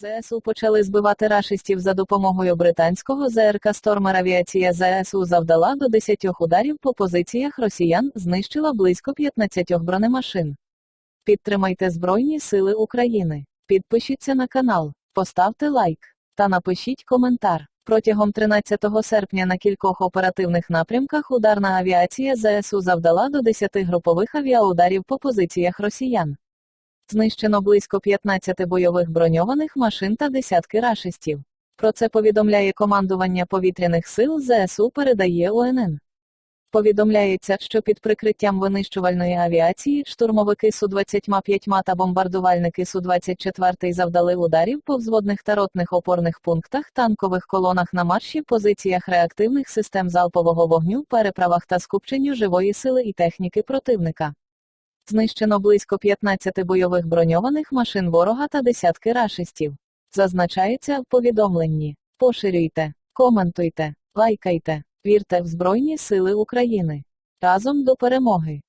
ЗСУ почали збивати рашистів за допомогою британського ЗРК Стормер авіація ЗСУ завдала до 10 ударів по позиціях росіян, знищила близько 15 бронемашин. Підтримайте Збройні Сили України. Підпишіться на канал, поставте лайк та напишіть коментар. Протягом 13 серпня на кількох оперативних напрямках ударна авіація ЗСУ завдала до 10 групових авіаударів по позиціях росіян. Знищено близько 15 бойових броньованих машин та десятки рашистів. Про це повідомляє командування повітряних сил ЗСУ передає УНН. Повідомляється, що під прикриттям винищувальної авіації штурмовики Су-25 та бомбардувальники Су-24 завдали ударів по взводних та ротних опорних пунктах, танкових колонах на марші, позиціях реактивних систем залпового вогню, переправах та скупченню живої сили і техніки противника. Знищено близько 15 бойових броньованих машин ворога та десятки рашистів. Зазначається в повідомленні. Поширюйте, коментуйте, лайкайте, вірте в Збройні Сили України. Разом до перемоги!